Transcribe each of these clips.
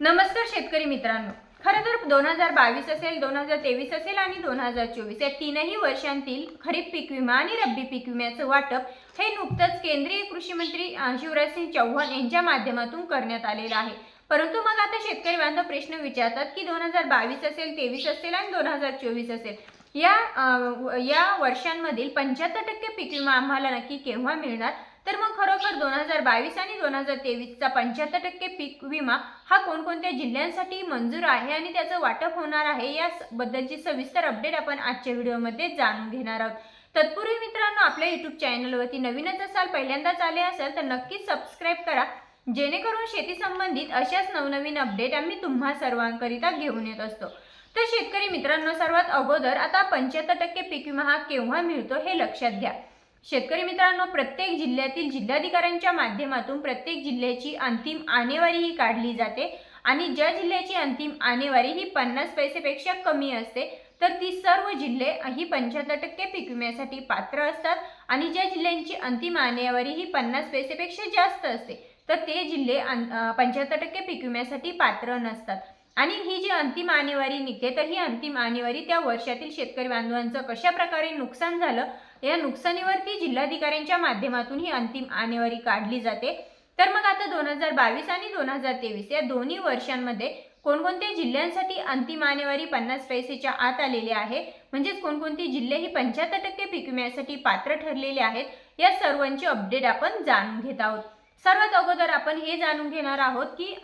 नमस्कार शेतकरी मित्रांनो. खरं तर दोन हजार बावीस असेल दोन हजार तेवीस असेल आणि दोन हजार चोवीस या तीनही वर्षांतील खरीप पीक विमा आणि रब्बी पीक विम्याचं वाटप हे नुकतंच केंद्रीय कृषी मंत्री अं, शिवराजसिंग चौहान यांच्या माध्यमातून करण्यात आलेलं आहे. परंतु मग आता शेतकरी बांधव प्रश्न विचारतात की दोन हजार बावीस असेल तेवीस असेल आणि दोन हजार चोवीस असेल या या वर्षांमधील पंच्याहत्तर टक्के पीक विमा आम्हाला नक्की केव्हा मिळणार? तर मग खरोखर दोन हजार बावीस आणि दोन हजार तेवीसचा पंच्याहत्तर टक्के पीक विमा हा कोणकोणत्या जिल्ह्यांसाठी मंजूर आहे आणि त्याचं वाटप होणार आहे याबद्दलची सविस्तर अपडेट आपण आजच्या व्हिडिओमध्ये जाणून घेणार आहोत. तत्पूर्वी मित्रांनो आपल्या युट्यूब चॅनलवरती नवीनच असाल पहिल्यांदाच आले असेल तर नक्कीच सबस्क्राईब करा. जेणेकरून शेती संबंधित अशाच नवनवीन अपडेट आम्ही तुम्हा सर्वांकरिता घेऊन येत असतो. तर शेतकरी मित्रांनो सर्वात अगोदर आता पंच्याहत्तर टक्के पीक विमा हा केव्हा मिळतो हे लक्षात घ्या. शेतकरी मित्रांनो प्रत्येक जिल्ह्यातील जिल्हाधिकाऱ्यांच्या माध्यमातून प्रत्येक जिल्ह्याची अंतिम आणेवारी ही काढली जाते. आणि ज्या जिल्ह्याची अंतिम आणेवारी ही पन्नास पैसेपेक्षा कमी असते तर ती सर्व जिल्हे ही पंच्याहत्तर टक्के पीक विम्यासाठी पात्र असतात. आणि ज्या जिल्ह्यांची अंतिम आणेवारी ही पन्नास पैसेपेक्षा जास्त असते तर ते जिल्हे पंच्याहत्तर टक्के पीक विम्यासाठी पात्र नसतात. आणि ही जी अंतिम आणेवारी निघते तर ही अंतिम आणेवारी त्या वर्षातील शेतकरी बांधवांचं कशा प्रकारे नुकसान झालं या नुकसानीवरती जिल्हाधिकाऱ्यांच्या माध्यमातून ही अंतिम आणेवारी काढली जाते. तर मग आता दोन हजार बावीस आणि दोन हजार तेवीस या दोन्ही वर्षांमध्ये कोणकोणत्या जिल्ह्यांसाठी अंतिम आणेवारी पन्नास पैसेच्या आत आलेली आहे? म्हणजेच कोणकोणती जिल्हे ही पंच्याहत्तर टक्के पीक विम्यासाठी पात्र ठरलेले आहेत? या सर्वांची अपडेट आपण जाणून घेत आहोत. सर्वात अगोदर आपण हे जाणून घेणार आहोत की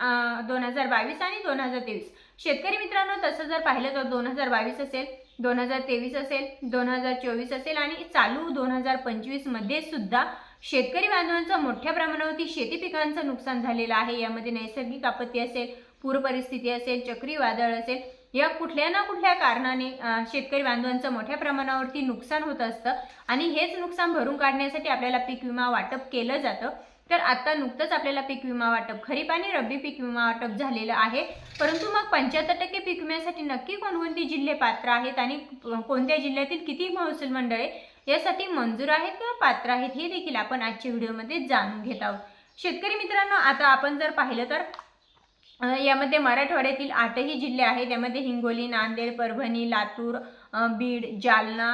दोन हजार बावीस आणि दोन हजार तेवीस. शेतकरी मित्रांनो तसं जर पाहिलं तर दोन हजार बावीस असेल. दोन हजार तेवीस असेल दोन हजार चोवीस असेल आणि चालू दोन हजार पंचवीसमध्ये सुद्धा शेतकरी बांधवांचं मोठ्या प्रमाणावरती शेती पिकांचं नुकसान झालेलं आहे. यामध्ये नैसर्गिक आपत्ती असेल पूर परिस्थिती असेल चक्रीवादळ असेल या कुठल्या ना कुठल्या कारणाने शेतकरी बांधवांचं मोठ्या प्रमाणावरती नुकसान होत असतं. आणि हेच नुकसान भरून काढण्यासाठी आपल्याला पीक विमा वाटप केलं जातं. तर आता नुकतंच आपल्याला पीक विमा वाटप खरीप आणि रब्बी पीक विमा वाटप झालेलं आहे. परंतु मग पंच्याहत्तर टक्के पीक विम्यासाठी नक्की कोणकोणती जिल्हे पात्र आहेत आणि कोणत्या जिल्ह्यातील किती महसूल मंडळे यासाठी मंजूर आहेत किंवा पात्र आहेत हे देखील आपण आजच्या व्हिडिओमध्ये जाणून घेत आहोत. शेतकरी मित्रांनो आता आपण जर पाहिलं तर यामध्ये मराठवाड्यातील आठही जिल्हे आहेत. त्यामध्ये हिंगोली नांदेड परभणी लातूर बीड जालना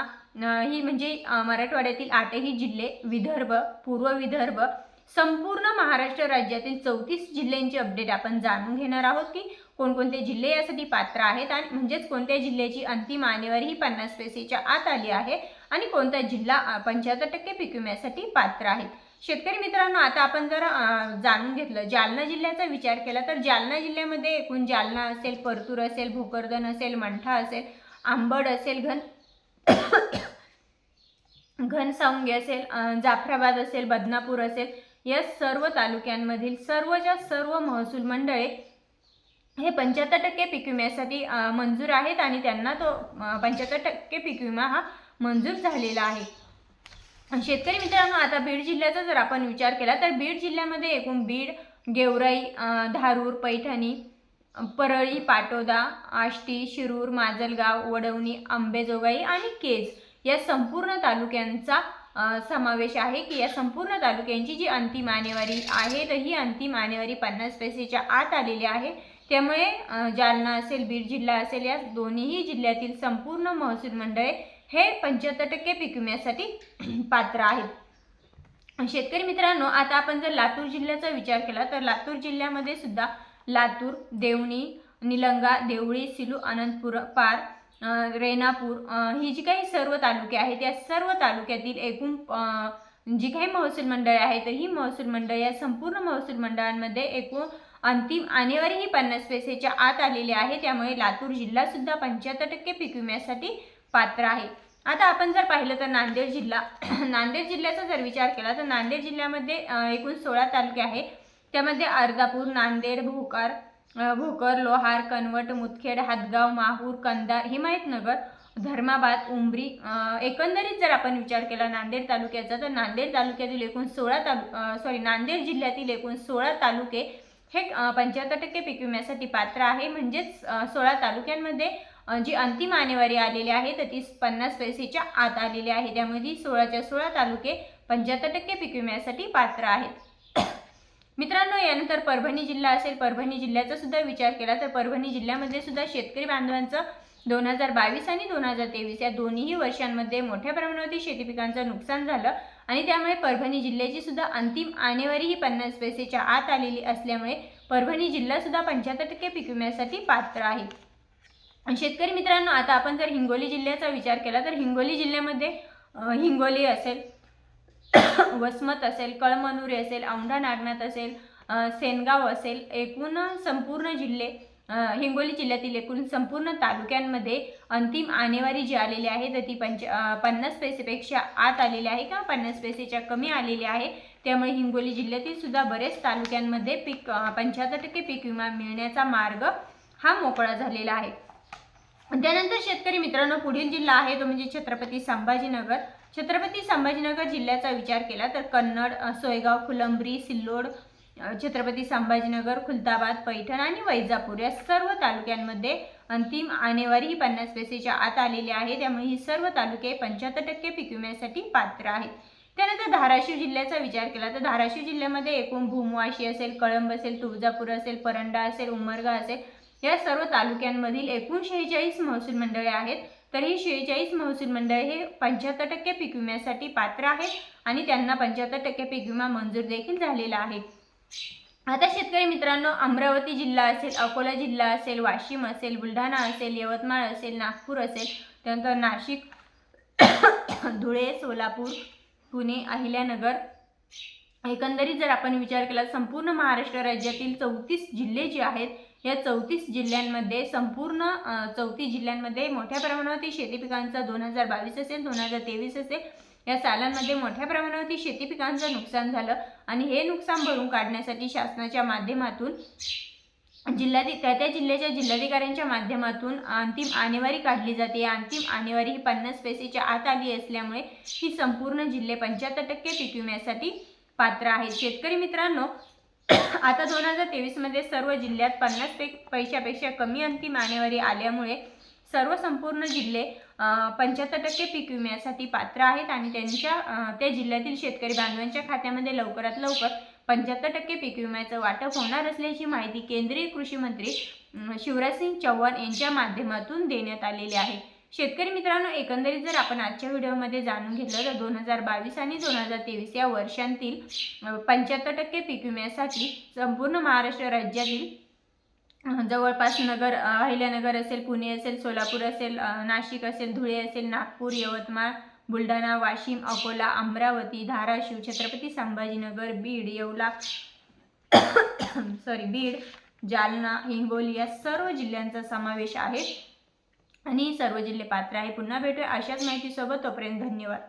ही म्हणजे मराठवाड्यातील आठही जिल्हे विदर्भ पूर्व विदर्भ संपूर्ण महाराष्ट्र राज्यातील चौतीस जिल्ह्यांची अपडेट आपण जाणून घेणार आहोत की कोणकोणते जिल्हे यासाठी पात्र आहेत आणि म्हणजेच कोणत्या जिल्ह्याची अंतिम आनेवारी ही पन्नास पैसेच्या आत आली आहे आणि कोणता जिल्हा पंच्याहत्तर टक्के पीक विम्यासाठी पात्र आहेत. शेतकरी मित्रांनो आता आपण जर जाणून घेतलं जालना जिल्ह्याचा विचार केला तर जालना जिल्ह्यामध्ये एकूण जालना असेल परतूर असेल भोकरदन असेल मंठा असेल आंबड असेल घन घनसावंगी असेल जाफराबाद असेल बदनापूर असेल या सर्व तालुक्यांमधील सर्वच्या सर्व महसूल मंडळे हे पंच्याहत्तर टक्के पीक विम्यासाठी मंजूर आहेत आणि त्यांना तो पंच्याहत्तर टक्के पीक विमा हा मंजूर झालेला आहे. शेतकरी मित्रांनो आता बीड जिल्ह्याचा जर आपण विचार केला तर बीड जिल्ह्यामध्ये एकूण बीड गेवराई धारूर पैठणी परळी पाटोदा आष्टी शिरूर माजलगाव वडवणी आंबेजोगाई आणि केज या संपूर्ण तालुक्यांचा समावेश आहे की या संपूर्ण तालुक्यांची जी अंतिम आणेवारी आहे तर ही अंतिम आणेवारी पन्नास पैसेच्या आत आलेली आहे. त्यामुळे जालना असेल बीड जिल्हा असेल या दोन्हीही जिल्ह्यातील संपूर्ण महसूल मंडळे हे पंच्याहत्तर टक्के पीक विम्यासाठी पात्र आहेत. शेतकरी मित्रांनो आता आपण जर लातूर जिल्ह्याचा विचार केला तर लातूर जिल्ह्यामध्ये सुद्धा लातूर देवणी निलंगा देवळी सिलू अनंतपूर पार रेणापूर ही जी काही सर्व तालुके आहेत या सर्व तालुक्यातील एकूण जी काही महसूल मंडळे आहेत ही महसूल मंडळ या संपूर्ण महसूल मंडळांमध्ये एकूण अंतिम आणेवारी ही पन्नास पैसेच्या आत आलेली आहे. त्यामुळे लातूर जिल्हा सुद्धा पंच्याहत्तर टक्के पीक विम्यासाठी पात्र आहे. आता आपण जर पाहिलं तर नांदेड जिल्हा नांदेड जिल्ह्याचा जर विचार केला तर नांदेड जिल्ह्यामध्ये एकूण सोळा तालुके आहे त्यामध्ये अर्धापूर नांदेड भोकार भोकर लोहार कनवट मुदखेड हातगाव माहूर कंधार हिमायतनगर धर्माबाद उमरी एकंदरीत जर आपण विचार केला नांदेड तालुक्याचा तर नांदेड तालुक्यातील एकूण सोळा तालु सॉरी नांदेड जिल्ह्यातील एकूण सोळा तालुके हे पंच्याहत्तर टक्के पीक विम्यासाठी पात्र आहे. म्हणजेच सोळा तालुक्यांमध्ये जी अंतिम आणेवारी आलेली आहे तर ती पन्नास पैसेच्या आत आलेली आहे. त्यामध्ये सोळाच्या सोळा तालुके पंच्याहत्तर टक्के पीक विम्यासाठी पात्र आहेत. मित्रांनो यानंतर परभणी जिल्हा असेल परभणी जिल्ह्याचा सुद्धा विचार केला तर परभणी जिल्ह्यामध्ये सुद्धा शेतकरी बांधवांचं दोन हजार बावीस आणि दोन हजार तेवीस या दोन्ही वर्षांमध्ये मोठ्या प्रमाणावरती शेती पिकांचं नुकसान झालं आणि त्यामुळे परभणी जिल्ह्याची सुद्धा अंतिम आणेवारी ही पन्नास पैसेच्या आत आलेली असल्यामुळे परभणी जिल्हा सुद्धा पंच्याहत्तर टक्के पीक विम्यासाठी पात्र आहे. शेतकरी मित्रांनो आता आपण जर हिंगोली जिल्ह्याचा विचार केला तर हिंगोली जिल्ह्यामध्ये हिंगोली असेल वसमत असेल कळमनुरी असेल औंढा नागनाथ असेल सेनगाव असेल एकूण संपूर्ण जिल्हे हिंगोली जिल्ह्यातील एकूण संपूर्ण तालुक्यांमध्ये अंतिम आणेवारी जी आलेली आहे तर ती पंच पन्नास पैसेपेक्षा आत आलेली आहे किंवा पन्नास पैसेच्या कमी आलेली आहे. त्यामुळे हिंगोली जिल्ह्यातील सुद्धा बरेच तालुक्यांमध्ये पीक पंच्याहत्तर टक्के पीक विमा मिळण्याचा मार्ग हा मोकळा झालेला आहे. त्यानंतर शेतकरी मित्रांनो पुढील जिल्हा आहे तो म्हणजे छत्रपती संभाजीनगर. छत्रपती संभाजीनगर जिल्ह्याचा विचार केला तर कन्नड सोयगाव फुलंब्री सिल्लोड छत्रपती संभाजीनगर खुलताबाद पैठण आणि वैजापूर या सर्व तालुक्यांमध्ये अंतिम आणेवारी ही पन्नास पैसेच्या आत आलेली आहे. त्यामुळे ही सर्व तालुके पंच्याहत्तर टक्के पीक विम्यासाठी पात्र आहेत. त्यानंतर धाराशिव जिल्ह्याचा विचार केला तर धाराशिव जिल्ह्यामध्ये एकूण भूमवाशी असेल कळंब असेल तुळजापूर असेल परंडा असेल उमरगा असेल या सर्व तालुक्यांमधील एकूण शेहेचाळीस महसूल मंडळे आहेत. तर ही शेहेचाळीस महसूल मंडळे हे पंच्याहत्तर टक्के पीक विम्यासाठी पात्र आहेत आणि त्यांना पंच्याहत्तर टक्के पीक विमा मंजूर देखील झालेला आहे. आता शेतकरी मित्रांनो अमरावती जिल्हा असेल अकोला जिल्हा असेल वाशिम असेल बुलढाणा असेल यवतमाळ असेल नागपूर असेल त्यानंतर नाशिक धुळे सोलापूर पुणे अहिल्यानगर. एकंदरीत जर आपण विचार केला संपूर्ण महाराष्ट्र राज्यातील चौतीस जिल्हे जे आहेत या चौतीस जिल्ह्यांमध्ये संपूर्ण चौतीस जिल्ह्यांमध्ये मोठ्या प्रमाणावरती शेती पिकांचा दोन हजार बावीस असेल दोन हजार तेवीस असेल या सालांमध्ये मोठ्या प्रमाणावरती शेती पिकांचं नुकसान झालं. आणि हे नुकसान भरून काढण्यासाठी शासनाच्या माध्यमातून जिल्हाधिक त्या त्या जिल्ह्याच्या जिल्हाधिकाऱ्यांच्या माध्यमातून अंतिम आणेवारी काढली जाते. अंतिम आणेवारी ही पन्नास पैसेच्या आत आली असल्यामुळे ही संपूर्ण जिल्हे पंच्याहत्तर टक्के पीक विम्यासाठी पात्र आहेत. शेतकरी मित्रांनो आता दोन हजार तेवीसमध्ये सर्व जिल्ह्यात पन्नास पे पैशापेक्षा कमी अंतिम आणेवारी आल्यामुळे सर्व संपूर्ण जिल्हे पंच्याहत्तर टक्के पीक विम्यासाठी पात्र आहेत आणि त्यांच्या त्या जिल्ह्यातील शेतकरी बांधवांच्या खात्यामध्ये लवकरात लवकर पंच्याहत्तर टक्के पीक विम्याचं वाटप होणार असल्याची माहिती केंद्रीय कृषी मंत्री शिवराजसिंग चौहान यांच्या माध्यमातून देण्यात आलेली आहे. शेतकरी मित्रांनो एकंदरीत जर आपण आजच्या व्हिडिओमध्ये जाणून घेतलं तर दोन हजार बावीस आणि दोन हजार तेवीस या वर्षांतील पंच्याहत्तर टक्के पीक विम्यासाठी संपूर्ण महाराष्ट्र राज्यातील जवळपास नगर अहिल्यानगर असेल पुणे असेल सोलापूर असेल नाशिक असेल धुळे असेल नागपूर यवतमाळ बुलढाणा वाशिम अकोला अमरावती धाराशिव छत्रपती संभाजीनगर बीड येवला सॉरी बीड जालना हिंगोली या सर्व जिल्ह्यांचा समावेश आहे. आणि सर्व जिल्हे पात्र आहे. पुन्हा भेटूया अशाच माहितीसोबत. तोपर्यंत धन्यवाद.